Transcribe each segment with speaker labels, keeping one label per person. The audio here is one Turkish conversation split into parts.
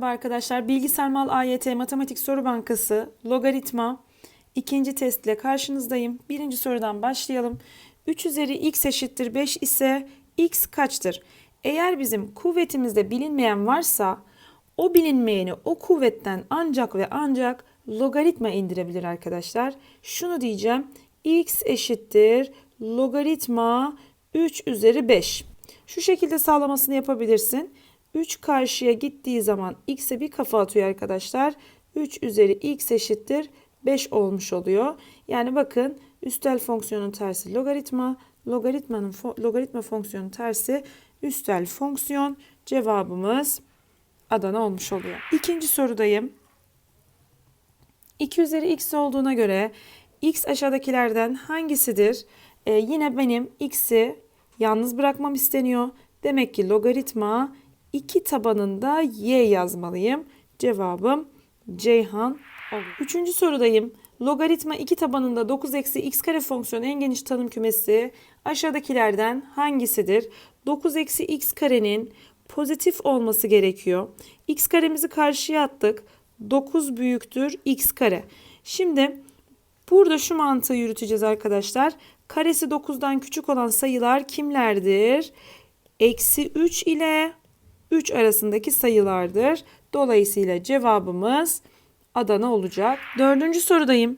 Speaker 1: Merhaba arkadaşlar. Bilgisayar Mal AYT Matematik Soru Bankası logaritma ikinci testle karşınızdayım. Birinci sorudan başlayalım. 3 üzeri x eşittir 5 ise x kaçtır? Eğer bizim kuvvetimizde bilinmeyen varsa o bilinmeyeni o kuvvetten ancak ve ancak logaritma indirebilir arkadaşlar. Şunu diyeceğim. x eşittir logaritma 3 üzeri 5. Şu şekilde sağlamasını yapabilirsin. 3 karşıya gittiği zaman x'e bir kafa atıyor arkadaşlar. 3 üzeri x eşittir 5 olmuş oluyor. Yani bakın üstel fonksiyonun tersi logaritma, logaritmanın fo- logaritma fonksiyonun tersi üstel fonksiyon. Cevabımız Adana olmuş oluyor. İkinci sorudayım. 2 üzeri x olduğuna göre x aşağıdakilerden hangisidir? Ee, yine benim x'i yalnız bırakmam isteniyor. Demek ki logaritma 2 tabanında y yazmalıyım. Cevabım Ceyhan olur. Üçüncü sorudayım. Logaritma 2 tabanında 9 eksi x kare fonksiyonu en geniş tanım kümesi aşağıdakilerden hangisidir? 9 eksi x karenin pozitif olması gerekiyor. x karemizi karşıya attık. 9 büyüktür x kare. Şimdi burada şu mantığı yürüteceğiz arkadaşlar. Karesi 9'dan küçük olan sayılar kimlerdir? Eksi 3 ile 3 arasındaki sayılardır. Dolayısıyla cevabımız Adana olacak. Dördüncü sorudayım.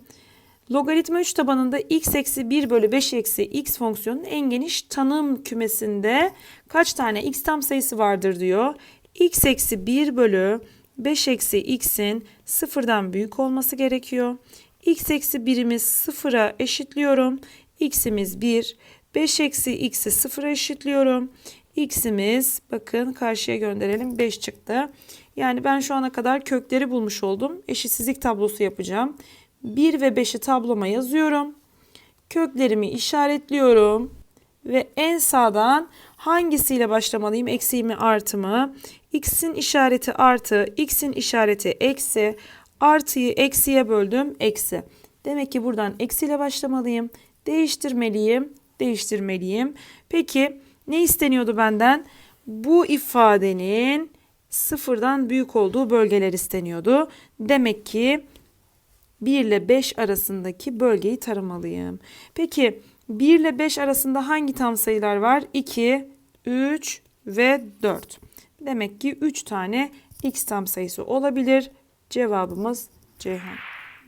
Speaker 1: Logaritma 3 tabanında x eksi 1 bölü 5 eksi x fonksiyonun en geniş tanım kümesinde kaç tane x tam sayısı vardır diyor. x eksi 1 bölü 5 eksi x'in sıfırdan büyük olması gerekiyor. x eksi 1'imiz sıfıra eşitliyorum. x'imiz 1. 5 eksi x'i sıfıra eşitliyorum. X'imiz bakın karşıya gönderelim 5 çıktı. Yani ben şu ana kadar kökleri bulmuş oldum. Eşitsizlik tablosu yapacağım. 1 ve 5'i tabloma yazıyorum. Köklerimi işaretliyorum. Ve en sağdan hangisiyle başlamalıyım? Eksiği mi artı mı? X'in işareti artı, X'in işareti eksi. Artıyı eksiye böldüm. Eksi. Demek ki buradan eksiyle başlamalıyım. Değiştirmeliyim. Değiştirmeliyim. Peki ne isteniyordu benden? Bu ifadenin sıfırdan büyük olduğu bölgeler isteniyordu. Demek ki 1 ile 5 arasındaki bölgeyi taramalıyım. Peki 1 ile 5 arasında hangi tam sayılar var? 2, 3 ve 4. Demek ki 3 tane x tam sayısı olabilir. Cevabımız Ceyhan.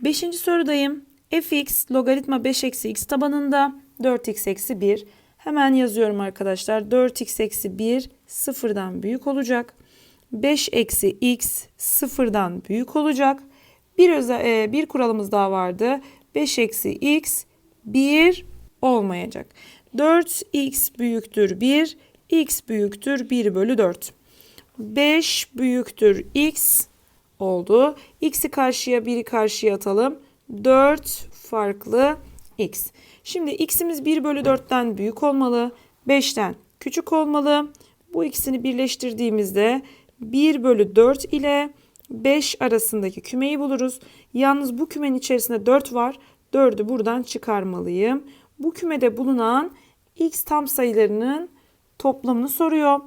Speaker 1: Beşinci sorudayım. fx logaritma 5 eksi x tabanında 4x eksi 1. Hemen yazıyorum arkadaşlar. 4x eksi 1 sıfırdan büyük olacak. 5 eksi x sıfırdan büyük olacak. Bir, özel, e, bir kuralımız daha vardı. 5 eksi x 1 olmayacak. 4x büyüktür 1, x büyüktür 1 bölü 4. 5 büyüktür x oldu. x'i karşıya 1'i karşıya atalım. 4 farklı x. Şimdi x'imiz 1 bölü 4'ten büyük olmalı. 5'ten küçük olmalı. Bu ikisini birleştirdiğimizde 1 bölü 4 ile 5 arasındaki kümeyi buluruz. Yalnız bu kümenin içerisinde 4 var. 4'ü buradan çıkarmalıyım. Bu kümede bulunan x tam sayılarının toplamını soruyor.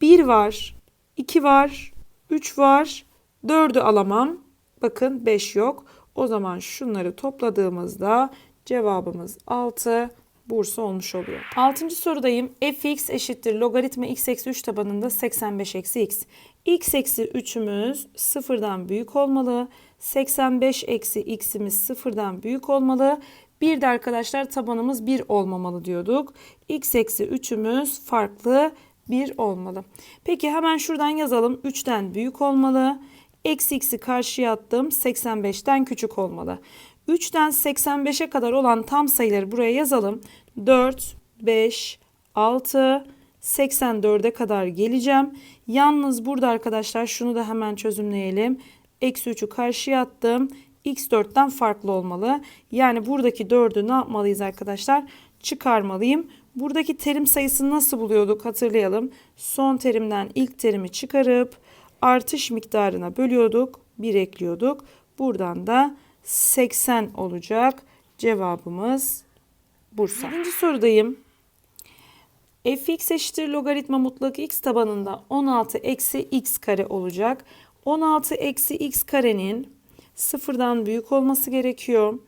Speaker 1: 1 var, 2 var, 3 var, 4'ü alamam. Bakın 5 yok. O zaman şunları topladığımızda cevabımız 6 Bursa olmuş oluyor. Altıncı sorudayım. fx eşittir logaritma x eksi 3 tabanında 85 eksi x. x eksi 3'ümüz sıfırdan büyük olmalı. 85 eksi x'imiz sıfırdan büyük olmalı. Bir de arkadaşlar tabanımız 1 olmamalı diyorduk. x eksi 3'ümüz farklı 1 olmalı. Peki hemen şuradan yazalım. 3'ten büyük olmalı. Eksi x'i karşıya attım. 85'ten küçük olmalı. 3'ten 85'e kadar olan tam sayıları buraya yazalım. 4, 5, 6, 84'e kadar geleceğim. Yalnız burada arkadaşlar şunu da hemen çözümleyelim. Eksi 3'ü karşıya attım. X 4'ten farklı olmalı. Yani buradaki 4'ü ne yapmalıyız arkadaşlar? Çıkarmalıyım. Buradaki terim sayısını nasıl buluyorduk hatırlayalım. Son terimden ilk terimi çıkarıp artış miktarına bölüyorduk. 1 ekliyorduk. Buradan da 80 olacak. Cevabımız Bursa. Birinci sorudayım. fx eşittir logaritma mutlak x tabanında 16 eksi x kare olacak. 16 eksi x karenin sıfırdan büyük olması gerekiyor.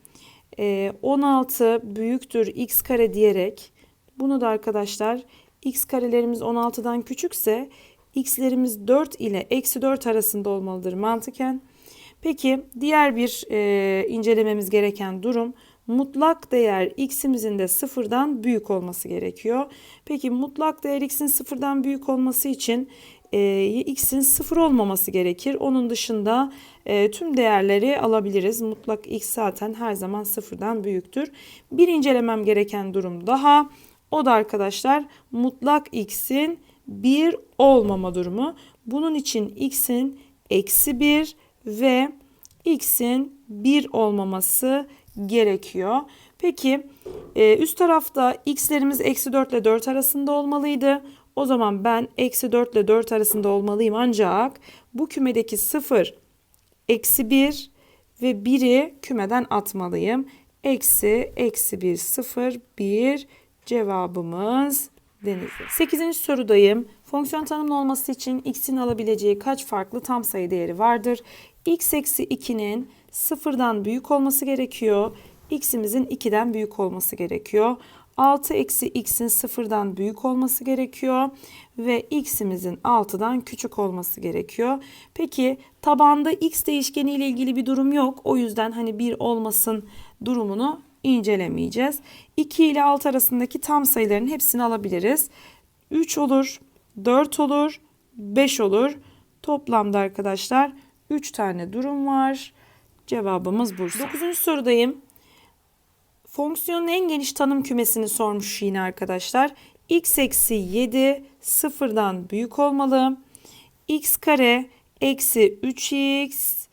Speaker 1: Ee, 16 büyüktür x kare diyerek bunu da arkadaşlar x karelerimiz 16'dan küçükse x'lerimiz 4 ile eksi 4 arasında olmalıdır mantıken. Peki diğer bir e, incelememiz gereken durum mutlak değer x'imizin de sıfırdan büyük olması gerekiyor. Peki mutlak değer x'in sıfırdan büyük olması için e, x'in sıfır olmaması gerekir. Onun dışında e, tüm değerleri alabiliriz. Mutlak x zaten her zaman sıfırdan büyüktür. Bir incelemem gereken durum daha. O da arkadaşlar mutlak x'in 1 olmama durumu. Bunun için x'in eksi 1 ve x'in 1 olmaması gerekiyor. Peki e, üst tarafta x'lerimiz eksi 4 ile 4 arasında olmalıydı. O zaman ben eksi 4 ile 4 arasında olmalıyım ancak bu kümedeki 0 eksi 1 ve 1'i kümeden atmalıyım. Eksi eksi 1 0 1 cevabımız denizli. 8. sorudayım. Fonksiyon tanımlı olması için x'in alabileceği kaç farklı tam sayı değeri vardır? X eksi 2'nin sıfırdan büyük olması gerekiyor. x'imizin 2'den büyük olması gerekiyor. 6 eksi x'in sıfırdan büyük olması gerekiyor ve x'imizin 6'dan küçük olması gerekiyor. Peki tabanda x değişkeni ile ilgili bir durum yok. O yüzden hani 1 olmasın durumunu incelemeyeceğiz. 2 ile 6 arasındaki tam sayıların hepsini alabiliriz. 3 olur, 4 olur, 5 olur. Toplamda arkadaşlar 3 tane durum var. Cevabımız Bursa. 9. sorudayım. Fonksiyonun en geniş tanım kümesini sormuş yine arkadaşlar. x eksi 7 sıfırdan büyük olmalı. x kare eksi 3x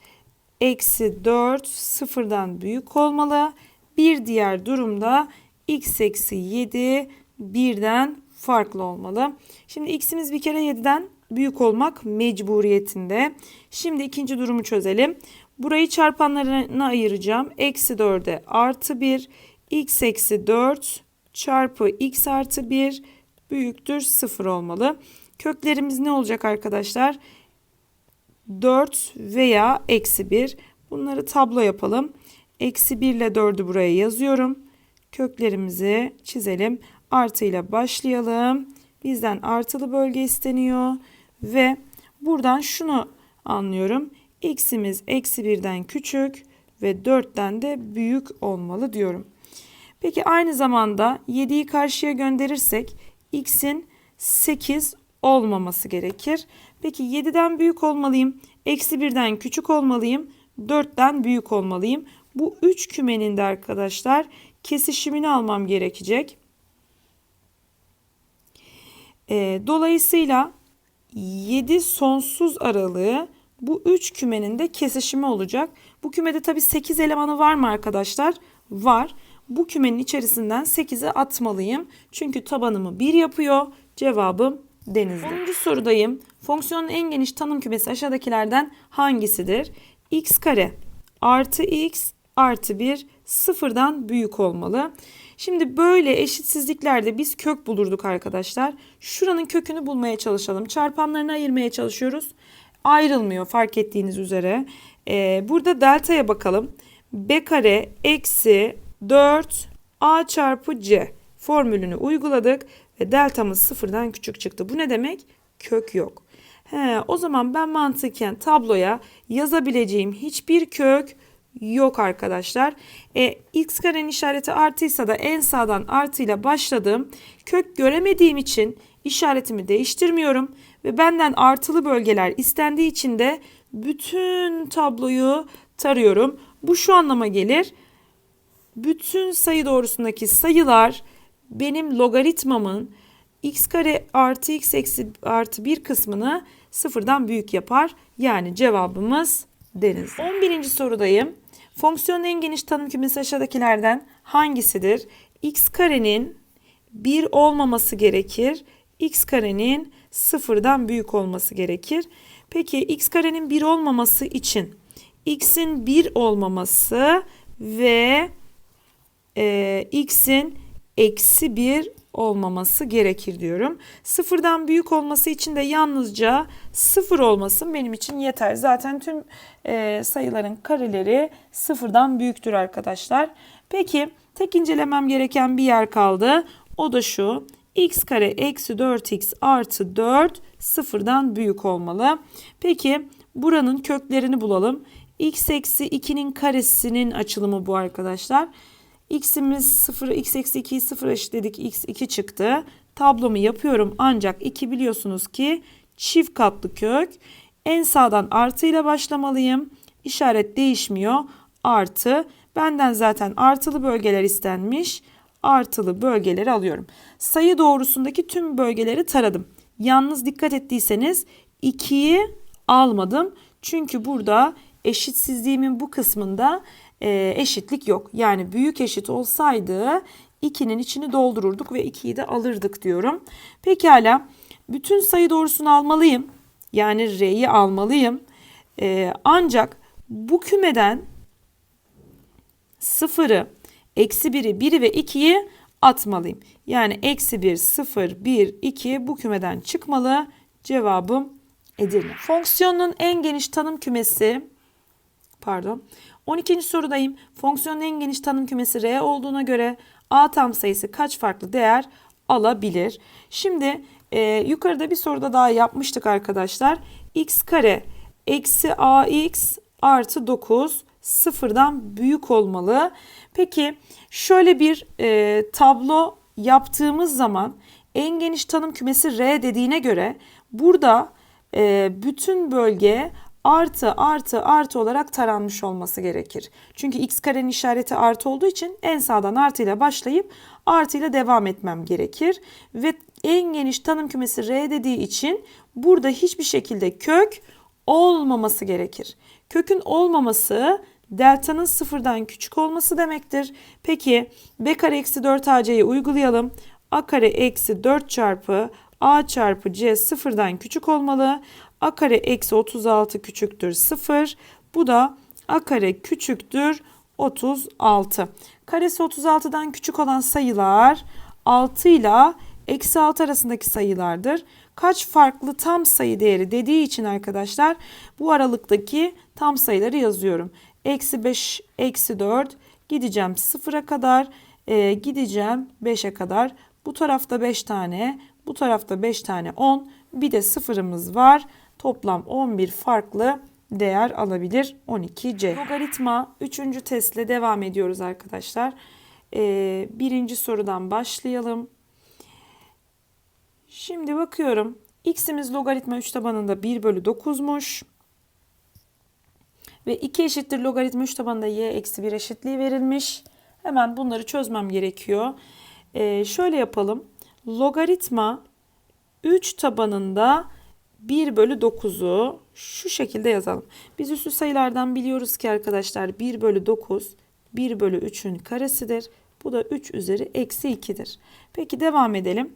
Speaker 1: eksi 4 sıfırdan büyük olmalı. Bir diğer durumda x eksi 7 birden farklı olmalı. Şimdi x'imiz bir kere 7'den büyük olmak mecburiyetinde. Şimdi ikinci durumu çözelim. Burayı çarpanlarına ayıracağım. Eksi 4'e artı 1 x eksi 4 çarpı x artı 1 büyüktür 0 olmalı. Köklerimiz ne olacak arkadaşlar? 4 veya eksi 1. Bunları tablo yapalım. Eksi 1 ile 4'ü buraya yazıyorum. Köklerimizi çizelim. Artı ile başlayalım. Bizden artılı bölge isteniyor. Ve buradan şunu anlıyorum. X'imiz eksi 1'den küçük ve 4'ten de büyük olmalı diyorum. Peki aynı zamanda 7'yi karşıya gönderirsek x'in 8 olmaması gerekir. Peki 7'den büyük olmalıyım. Eksi 1'den küçük olmalıyım. 4'ten büyük olmalıyım. Bu 3 kümenin de arkadaşlar kesişimini almam gerekecek. E, dolayısıyla 7 sonsuz aralığı bu 3 kümenin de kesişimi olacak. Bu kümede tabi 8 elemanı var mı arkadaşlar? Var. Bu kümenin içerisinden 8'i atmalıyım. Çünkü tabanımı 1 yapıyor. Cevabım denizli. 10. sorudayım. Fonksiyonun en geniş tanım kümesi aşağıdakilerden hangisidir? x kare artı x artı 1 sıfırdan büyük olmalı. Şimdi böyle eşitsizliklerde biz kök bulurduk arkadaşlar. Şuranın kökünü bulmaya çalışalım. Çarpanlarını ayırmaya çalışıyoruz. Ayrılmıyor fark ettiğiniz üzere. Ee, burada delta'ya bakalım. b kare eksi 4 a çarpı c formülünü uyguladık ve deltamız sıfırdan küçük çıktı. Bu ne demek? Kök yok. He, o zaman ben mantıken tabloya yazabileceğim hiçbir kök yok arkadaşlar. E, x karenin işareti artıysa da en sağdan artıyla başladım. Kök göremediğim için işaretimi değiştirmiyorum. Ve benden artılı bölgeler istendiği için de bütün tabloyu tarıyorum. Bu şu anlama gelir. Bütün sayı doğrusundaki sayılar benim logaritmamın x kare artı x eksi artı bir kısmını sıfırdan büyük yapar. Yani cevabımız deniz. 11. sorudayım. Fonksiyonun en geniş tanım kümesi aşağıdakilerden hangisidir? x karenin 1 olmaması gerekir. x karenin sıfırdan büyük olması gerekir. Peki x karenin 1 olmaması için x'in 1 olmaması ve e, x'in eksi 1 olmaması gerekir diyorum. Sıfırdan büyük olması için de yalnızca sıfır olmasın benim için yeter. Zaten tüm e, sayıların kareleri sıfırdan büyüktür arkadaşlar. Peki tek incelemem gereken bir yer kaldı. O da şu x kare eksi 4x artı 4 sıfırdan büyük olmalı. Peki buranın köklerini bulalım. x eksi 2'nin karesinin açılımı bu arkadaşlar. X'imiz 0, x eksi 2'yi 0 eşitledik. x 2 çıktı. Tablomu yapıyorum ancak 2 biliyorsunuz ki çift katlı kök. En sağdan artıyla başlamalıyım. İşaret değişmiyor. Artı. Benden zaten artılı bölgeler istenmiş. Artılı bölgeleri alıyorum. Sayı doğrusundaki tüm bölgeleri taradım. Yalnız dikkat ettiyseniz 2'yi almadım. Çünkü burada eşitsizliğimin bu kısmında e, eşitlik yok. Yani büyük eşit olsaydı 2'nin içini doldururduk ve 2'yi de alırdık diyorum. Pekala bütün sayı doğrusunu almalıyım. Yani R'yi almalıyım. E, ancak bu kümeden 0'ı, eksi 1'i, 1'i ve 2'yi atmalıyım. Yani eksi 1, 0, 1, 2 bu kümeden çıkmalı. Cevabım Edirne. Fonksiyonun en geniş tanım kümesi pardon 12. sorudayım. Fonksiyonun en geniş tanım kümesi R olduğuna göre A tam sayısı kaç farklı değer alabilir? Şimdi e, yukarıda bir soruda daha yapmıştık arkadaşlar. x kare eksi ax artı 9 sıfırdan büyük olmalı. Peki şöyle bir e, tablo yaptığımız zaman en geniş tanım kümesi R dediğine göre burada e, bütün bölge artı artı artı olarak taranmış olması gerekir. Çünkü x karenin işareti artı olduğu için en sağdan artıyla başlayıp artıyla devam etmem gerekir. Ve en geniş tanım kümesi R dediği için burada hiçbir şekilde kök olmaması gerekir. Kökün olmaması delta'nın sıfırdan küçük olması demektir. Peki b kare eksi 4 ac'yi uygulayalım. a kare eksi 4 çarpı a çarpı c sıfırdan küçük olmalı. A kare eksi 36 küçüktür 0. Bu da a kare küçüktür 36. Karesi 36'dan küçük olan sayılar 6 ile eksi 6 arasındaki sayılardır. Kaç farklı tam sayı değeri dediği için arkadaşlar bu aralıktaki tam sayıları yazıyorum. Eksi 5, eksi 4 gideceğim 0'a kadar e, gideceğim 5'e kadar. Bu tarafta 5 tane bu tarafta 5 tane 10 bir de sıfırımız var. Toplam 11 farklı değer alabilir 12C. Logaritma 3. testle devam ediyoruz arkadaşlar. Ee, birinci sorudan başlayalım. Şimdi bakıyorum. X'imiz logaritma 3 tabanında 1 bölü 9'muş. Ve 2 eşittir logaritma 3 tabanında y eksi 1 eşitliği verilmiş. Hemen bunları çözmem gerekiyor. Ee, şöyle yapalım. Logaritma 3 tabanında 1 bölü 9'u şu şekilde yazalım. Biz üslü sayılardan biliyoruz ki arkadaşlar 1 bölü 9 1 bölü 3'ün karesidir. Bu da 3 üzeri eksi 2'dir. Peki devam edelim.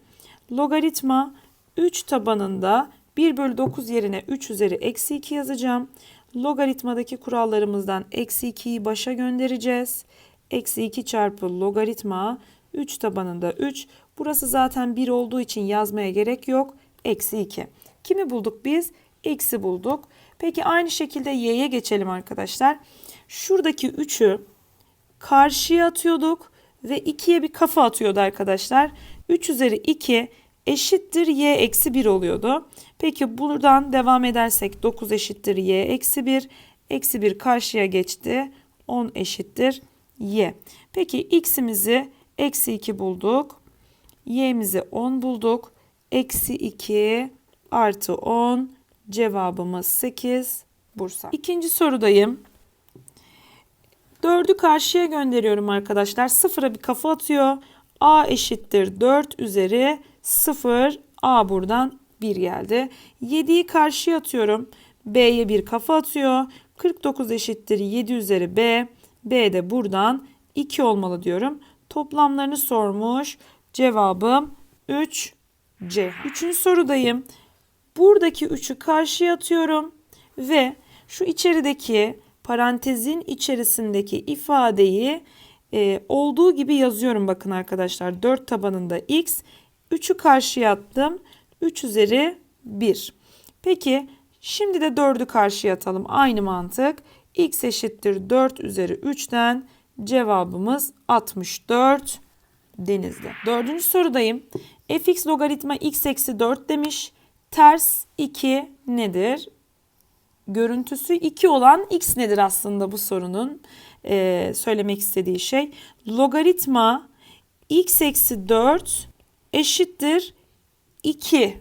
Speaker 1: Logaritma 3 tabanında 1 bölü 9 yerine 3 üzeri eksi 2 yazacağım. Logaritmadaki kurallarımızdan eksi 2'yi başa göndereceğiz. Eksi 2 çarpı logaritma 3 tabanında 3. Burası zaten 1 olduğu için yazmaya gerek yok. Eksi 2. Kimi bulduk biz? X'i bulduk. Peki aynı şekilde y'ye geçelim arkadaşlar. Şuradaki 3'ü karşıya atıyorduk ve 2'ye bir kafa atıyordu arkadaşlar. 3 üzeri 2 eşittir y eksi 1 oluyordu. Peki buradan devam edersek 9 eşittir y eksi 1. Eksi 1 karşıya geçti. 10 eşittir y. Peki x'imizi eksi 2 bulduk. y'mizi 10 bulduk. Eksi 2 artı 10 cevabımız 8 Bursa. İkinci sorudayım. 4'ü karşıya gönderiyorum arkadaşlar. Sıfıra bir kafa atıyor. A eşittir 4 üzeri 0. A buradan 1 geldi. 7'yi karşıya atıyorum. B'ye bir kafa atıyor. 49 eşittir 7 üzeri B. B de buradan 2 olmalı diyorum. Toplamlarını sormuş. Cevabım 3 C. Üçüncü sorudayım. Buradaki 3'ü karşıya atıyorum ve şu içerideki parantezin içerisindeki ifadeyi e, olduğu gibi yazıyorum bakın arkadaşlar. 4 tabanında x. 3'ü karşıya attım. 3 üzeri 1. Peki şimdi de 4'ü karşıya atalım. Aynı mantık. x eşittir 4 üzeri 3'ten cevabımız 64 denizli. Dördüncü sorudayım. fx logaritma x eksi 4 demiş. Ters 2 nedir? Görüntüsü 2 olan x nedir aslında bu sorunun e, söylemek istediği şey. Logaritma x eksi 4 eşittir 2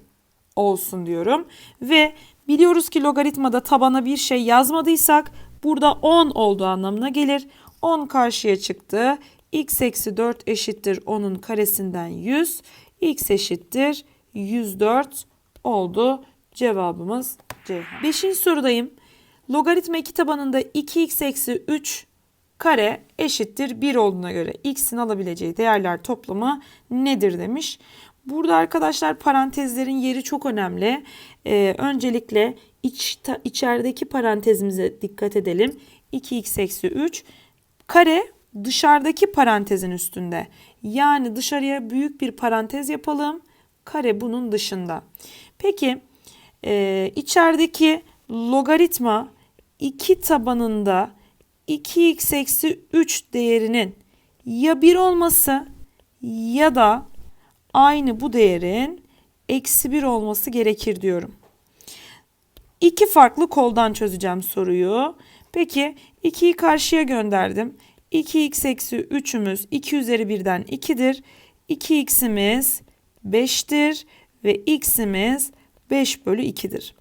Speaker 1: olsun diyorum. Ve biliyoruz ki logaritmada tabana bir şey yazmadıysak burada 10 olduğu anlamına gelir. 10 karşıya çıktı. x eksi 4 eşittir 10'un karesinden 100. x eşittir 104 oldu. Cevabımız C. Beşinci sorudayım. Logaritma 2 tabanında 2x eksi 3 kare eşittir 1 olduğuna göre x'in alabileceği değerler toplamı nedir demiş. Burada arkadaşlar parantezlerin yeri çok önemli. Ee, öncelikle iç, ta, içerideki parantezimize dikkat edelim. 2x eksi 3 kare dışarıdaki parantezin üstünde. Yani dışarıya büyük bir parantez yapalım. Kare bunun dışında. Peki e, içerideki logaritma 2 tabanında 2x eksi 3 değerinin ya 1 olması ya da aynı bu değerin eksi 1 olması gerekir diyorum. İki farklı koldan çözeceğim soruyu. Peki 2'yi karşıya gönderdim. 2x eksi 3'ümüz 2 üzeri 1'den 2'dir. 2x'imiz 5'tir ve x'imiz 5 bölü 2'dir.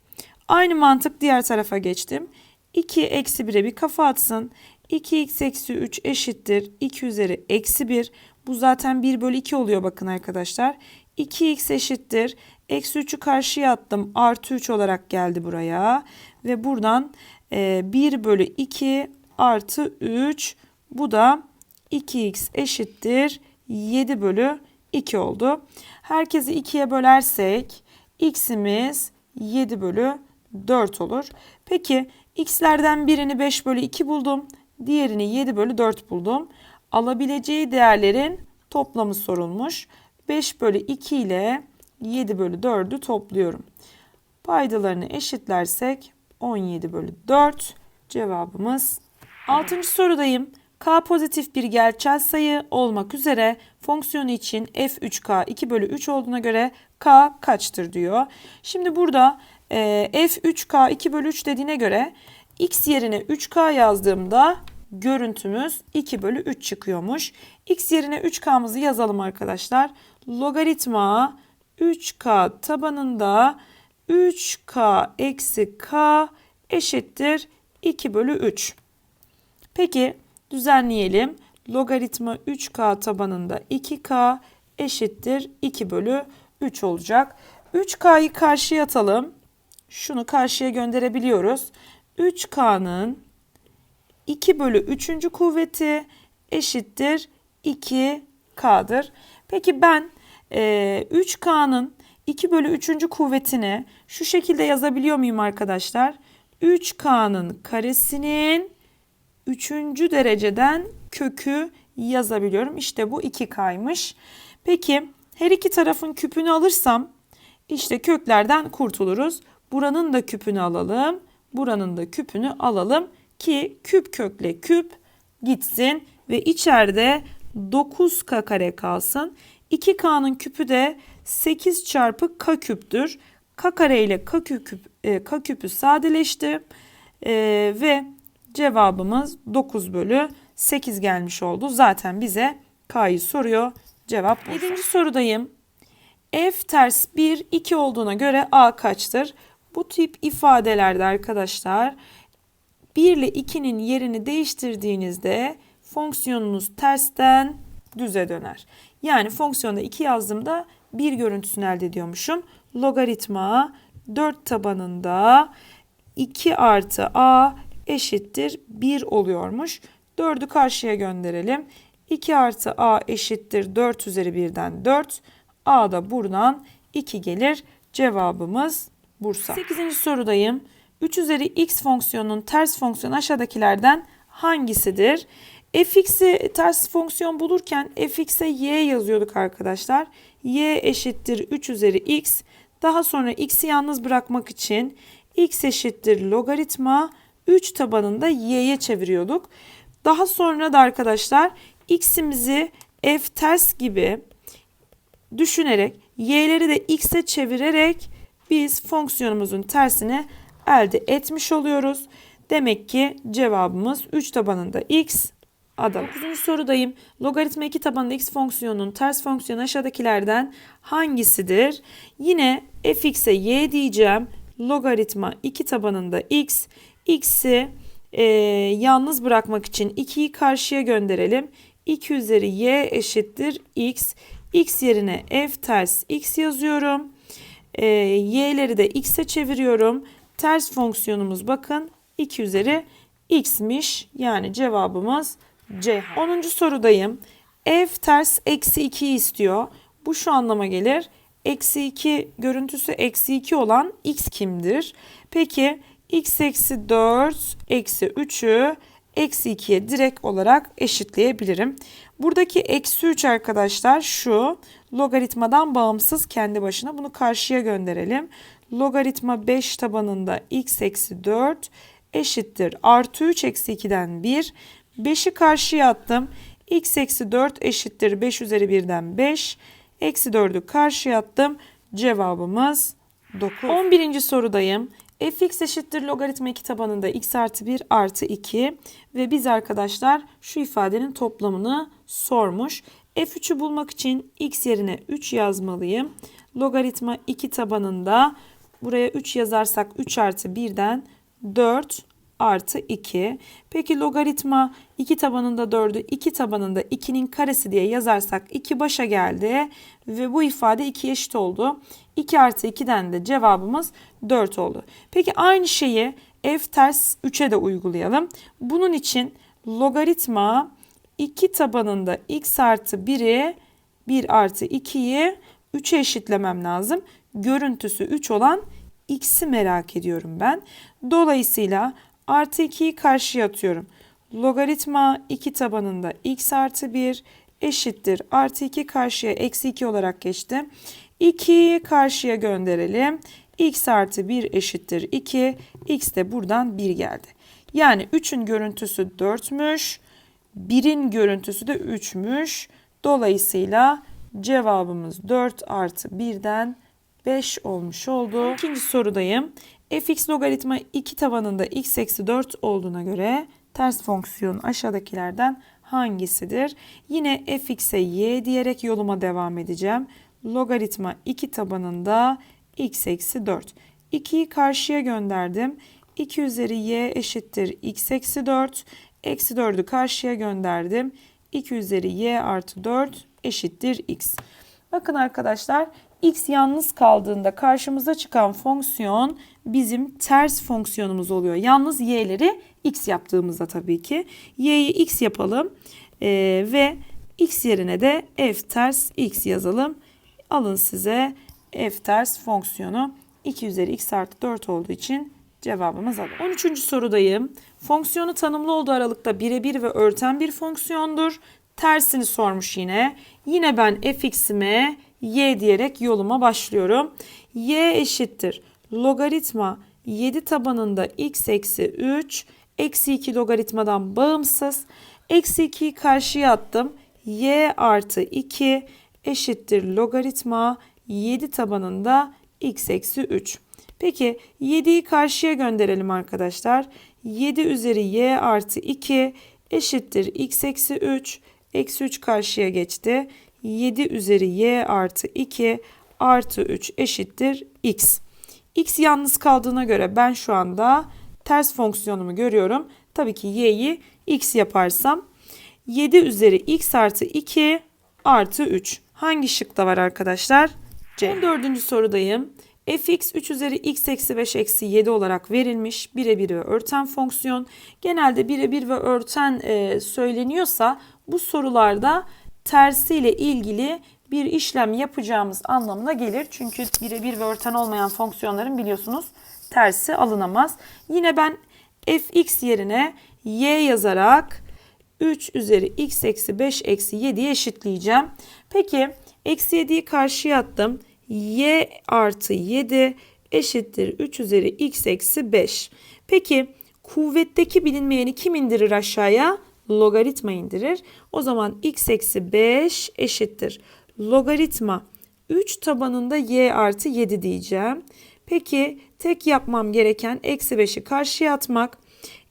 Speaker 1: Aynı mantık diğer tarafa geçtim. 2 eksi 1'e bir kafa atsın. 2x eksi 3 eşittir. 2 üzeri eksi 1. Bu zaten 1 bölü 2 oluyor bakın arkadaşlar. 2x eşittir. Eksi 3'ü karşıya attım. Artı 3 olarak geldi buraya. Ve buradan e, 1 bölü 2 artı 3. Bu da 2x eşittir. 7 bölü 2 oldu. Herkesi 2'ye bölersek x'imiz 7 bölü 4 olur. Peki x'lerden birini 5 bölü 2 buldum. Diğerini 7 bölü 4 buldum. Alabileceği değerlerin toplamı sorulmuş. 5 bölü 2 ile 7 bölü 4'ü topluyorum. Paydalarını eşitlersek 17 bölü 4 cevabımız. 6. sorudayım. K pozitif bir gerçel sayı olmak üzere fonksiyonu için f3k 2 bölü 3 olduğuna göre k kaçtır diyor. Şimdi burada e, f3k 2 bölü 3 dediğine göre x yerine 3k yazdığımda görüntümüz 2 bölü 3 çıkıyormuş. x yerine 3k'mızı yazalım arkadaşlar. Logaritma 3k tabanında 3k eksi k eşittir 2 bölü 3. Peki düzenleyelim. Logaritma 3k tabanında 2k eşittir 2 bölü 3 olacak. 3k'yı karşıya atalım. Şunu karşıya gönderebiliyoruz. 3k'nın 2 bölü 3. kuvveti eşittir 2k'dır. Peki ben e, 3k'nın 2 bölü 3. kuvvetini şu şekilde yazabiliyor muyum arkadaşlar? 3k'nın karesinin 3. dereceden kökü yazabiliyorum. İşte bu 2k'ymış. Peki her iki tarafın küpünü alırsam işte köklerden kurtuluruz. Buranın da küpünü alalım. Buranın da küpünü alalım ki küp kökle küp gitsin ve içeride 9k kare kalsın. 2k'nın küpü de 8 çarpı k küptür. k kare ile k, küp, e, k küpü sadeleşti e, ve cevabımız 9 bölü 8 gelmiş oldu. Zaten bize k'yı soruyor. Cevap 7. sorudayım. F ters 1, 2 olduğuna göre A kaçtır? Bu tip ifadelerde arkadaşlar 1 ile 2'nin yerini değiştirdiğinizde fonksiyonunuz tersten düze döner. Yani fonksiyonda 2 yazdığımda 1 görüntüsünü elde ediyormuşum. Logaritma 4 tabanında 2 artı a eşittir 1 oluyormuş. 4'ü karşıya gönderelim. 2 artı a eşittir 4 üzeri 1'den 4. a da buradan 2 gelir. Cevabımız Bursa. 8. sorudayım. 3 üzeri x fonksiyonunun ters fonksiyonu aşağıdakilerden hangisidir? fx'i ters fonksiyon bulurken fx'e y yazıyorduk arkadaşlar. y eşittir 3 üzeri x. Daha sonra x'i yalnız bırakmak için x eşittir logaritma 3 tabanında y'ye çeviriyorduk. Daha sonra da arkadaşlar x'imizi f ters gibi düşünerek y'leri de x'e çevirerek biz fonksiyonumuzun tersini elde etmiş oluyoruz. Demek ki cevabımız 3 tabanında x adam. 9. sorudayım. Logaritma 2 tabanında x fonksiyonunun ters fonksiyonu aşağıdakilerden hangisidir? Yine fx'e y diyeceğim. Logaritma 2 tabanında x. x'i e, yalnız bırakmak için 2'yi karşıya gönderelim. 2 üzeri y eşittir x. x yerine f ters x yazıyorum. E, y'leri de x'e çeviriyorum. Ters fonksiyonumuz bakın 2 üzeri x'miş. Yani cevabımız C. 10. sorudayım. F ters eksi 2 istiyor. Bu şu anlama gelir. Eksi 2 görüntüsü eksi 2 olan x kimdir? Peki x eksi 4 eksi 3'ü eksi 2'ye direkt olarak eşitleyebilirim. Buradaki eksi 3 arkadaşlar şu logaritmadan bağımsız kendi başına bunu karşıya gönderelim. Logaritma 5 tabanında x eksi 4 eşittir artı 3 eksi 2'den 1. 5'i karşıya attım. x eksi 4 eşittir 5 üzeri 1'den 5. Eksi 4'ü karşıya attım. Cevabımız 9. 11. sorudayım. Fx eşittir logaritma 2 tabanında x artı 1 artı 2 ve biz arkadaşlar şu ifadenin toplamını sormuş. f3'ü bulmak için x yerine 3 yazmalıyım. Logaritma 2 tabanında buraya 3 yazarsak 3 artı 1'den 4 artı 2. Peki logaritma 2 tabanında 4'ü 2 tabanında 2'nin karesi diye yazarsak 2 başa geldi ve bu ifade 2 eşit oldu. 2 artı 2'den de cevabımız 4 oldu. Peki aynı şeyi f ters 3'e de uygulayalım. Bunun için logaritma 2 tabanında x artı 1'i 1 artı 2'yi 3'e eşitlemem lazım. Görüntüsü 3 olan x'i merak ediyorum ben. Dolayısıyla artı 2'yi karşıya atıyorum. Logaritma 2 tabanında x artı 1 eşittir. Artı 2 karşıya eksi 2 olarak geçti. 2'yi karşıya gönderelim. x artı 1 eşittir 2. x de buradan 1 geldi. Yani 3'ün görüntüsü 4'müş. 1'in görüntüsü de 3'müş. Dolayısıyla cevabımız 4 artı 1'den 5 olmuş oldu. İkinci sorudayım. Fx logaritma 2 tabanında x eksi 4 olduğuna göre ters fonksiyon aşağıdakilerden hangisidir? Yine fx'e y diyerek yoluma devam edeceğim. Logaritma 2 tabanında x eksi 4. 2'yi karşıya gönderdim. 2 üzeri y eşittir x eksi 4. Eksi 4'ü karşıya gönderdim. 2 üzeri y artı 4 eşittir x. Bakın arkadaşlar x yalnız kaldığında karşımıza çıkan fonksiyon bizim ters fonksiyonumuz oluyor. Yalnız y'leri x yaptığımızda tabii ki. y'yi x yapalım ee, ve x yerine de f ters x yazalım. Alın size f ters fonksiyonu 2 üzeri x artı 4 olduğu için cevabımız alın. 13. sorudayım. Fonksiyonu tanımlı olduğu aralıkta birebir ve örten bir fonksiyondur. Tersini sormuş yine. Yine ben fx'ime y diyerek yoluma başlıyorum. y eşittir. Logaritma 7 tabanında x eksi 3 eksi 2 logaritmadan bağımsız. Eksi 2'yi karşıya attım. y artı 2 eşittir logaritma 7 tabanında x eksi 3. Peki 7'yi karşıya gönderelim arkadaşlar. 7 üzeri y artı 2 eşittir x eksi 3. Eksi 3 karşıya geçti. 7 üzeri y artı 2 artı 3 eşittir x. x yalnız kaldığına göre ben şu anda ters fonksiyonumu görüyorum. Tabii ki y'yi x yaparsam 7 üzeri x artı 2 artı 3. Hangi şıkta var arkadaşlar? C. 14. sorudayım. fx 3 üzeri x eksi 5 eksi 7 olarak verilmiş birebir ve örten fonksiyon. Genelde birebir ve örten e, söyleniyorsa bu sorularda tersiyle ilgili bir işlem yapacağımız anlamına gelir. Çünkü birebir ve örten olmayan fonksiyonların biliyorsunuz tersi alınamaz. Yine ben fx yerine y yazarak 3 üzeri x eksi 5 eksi 7'ye eşitleyeceğim. Peki eksi 7'yi karşıya attım. y artı 7 eşittir 3 üzeri x eksi 5. Peki kuvvetteki bilinmeyeni kim indirir aşağıya? Logaritma indirir. O zaman x eksi 5 eşittir. Logaritma 3 tabanında y artı 7 diyeceğim. Peki tek yapmam gereken eksi 5'i karşıya atmak.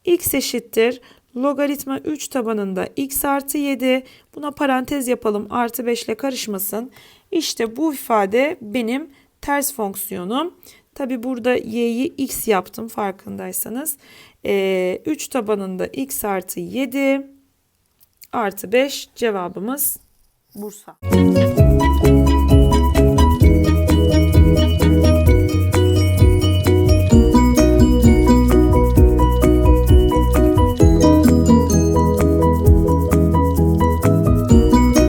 Speaker 1: x eşittir. Logaritma 3 tabanında x artı 7. Buna parantez yapalım artı 5 ile karışmasın. İşte bu ifade benim ters fonksiyonum. Tabi burada y'yi x yaptım farkındaysanız. Ee, 3 tabanında x artı 7 artı 5 cevabımız Bursa.